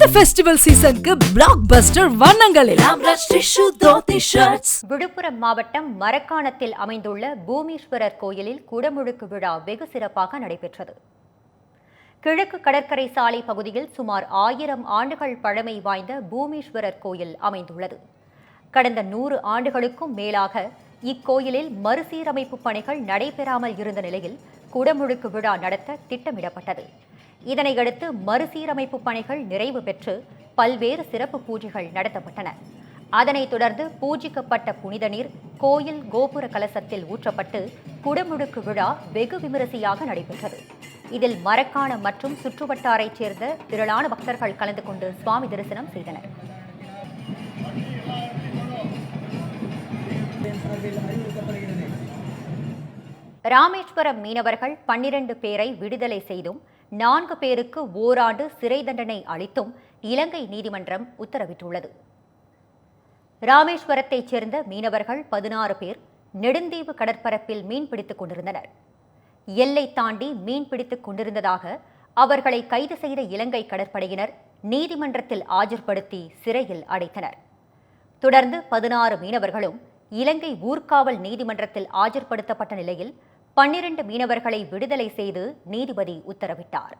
இந்த ஃபெஸ்டிவல் சீசனுக்கு பிளாக் பஸ்டர் வண்ணங்களில் விழுப்புரம் மாவட்டம் மரக்காணத்தில் அமைந்துள்ள பூமீஸ்வரர் கோயிலில் குடமுழுக்கு விழா வெகு சிறப்பாக நடைபெற்றது. கிழக்கு கடற்கரை சாலை பகுதியில் சுமார் ஆயிரம் ஆண்டுகள் பழமை வாய்ந்த பூமீஸ்வரர் கோயில் அமைந்துள்ளது. கடந்த நூறு ஆண்டுகளுக்கும் மேலாக இக்கோயிலில் மறுசீரமைப்பு பணிகள் நடைபெறாமல் இருந்த நிலையில் குடமுழுக்கு விழா நடத்த திட்டமிடப்பட்டது. இதனையடுத்து மறுசீரமைப்பு பணிகள் நிறைவு பெற்று பல்வேறு சிறப்பு பூஜைகள் நடத்தப்பட்டன. அதனைத் தொடர்ந்து பூஜிக்கப்பட்ட புனித நீர் கோயில் கோபுர கலசத்தில் ஊற்றப்பட்டு குடமுழுக்கு விழா வெகு விமரிசையாக நடைபெற்றது. இதில் மரக்காணம் மற்றும் சுற்றுவட்டாரைச் சேர்ந்த திரளான பக்தர்கள் கலந்து கொண்டு சுவாமி தரிசனம் செய்தனர். ராமேஸ்வரம் மீனவர்கள் பன்னிரண்டு பேரை விடுதலை செய்தும் நான்கு பேருக்கு ஓராண்டு சிறை தண்டனை அளித்தும் இலங்கை நீதிமன்றம் உத்தரவிட்டுள்ளது. ராமேஸ்வரத்தைச் சேர்ந்த மீனவர்கள் பதினாறு பேர் நெடுந்தீவு கடற்பரப்பில் மீன் பிடித்துக் கொண்டிருந்தனர். எல்லை தாண்டி மீன் பிடித்துக் கொண்டிருந்ததாக அவர்களை கைது செய்த இலங்கை கடற்படையினர் நீதிமன்றத்தில் ஆஜர்படுத்தி சிறையில் அடைத்தனர். தொடர்ந்து பதினாறு மீனவர்களும் இலங்கை ஊர்காவல் நீதிமன்றத்தில் ஆஜர்படுத்தப்பட்ட நிலையில் பன்னிரண்டு மீனவர்களை விடுதலை செய்து நீதிபதி உத்தரவிட்டார்.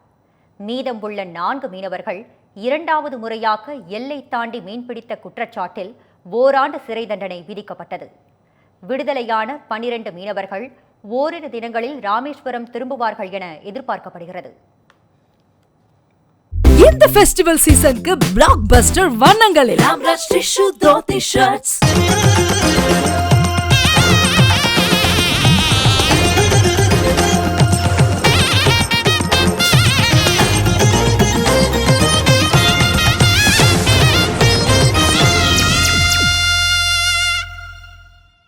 மீதமுள்ள நான்கு மீனவர்கள் இரண்டாவது முறையாக எல்லை தாண்டி மீன்பிடித்த குற்றச்சாட்டில் ஓராண்டு சிறை தண்டனை விதிக்கப்பட்டது. விடுதலையான பன்னிரண்டு மீனவர்கள் ஓரிரு தினங்களில் ராமேஸ்வரம் திரும்புவார்கள் என எதிர்பார்க்கப்படுகிறது. இந்த ஃபெஸ்டிவல் சீசனுக்கு பிளாக் பஸ்டர் வண்ணங்களில்.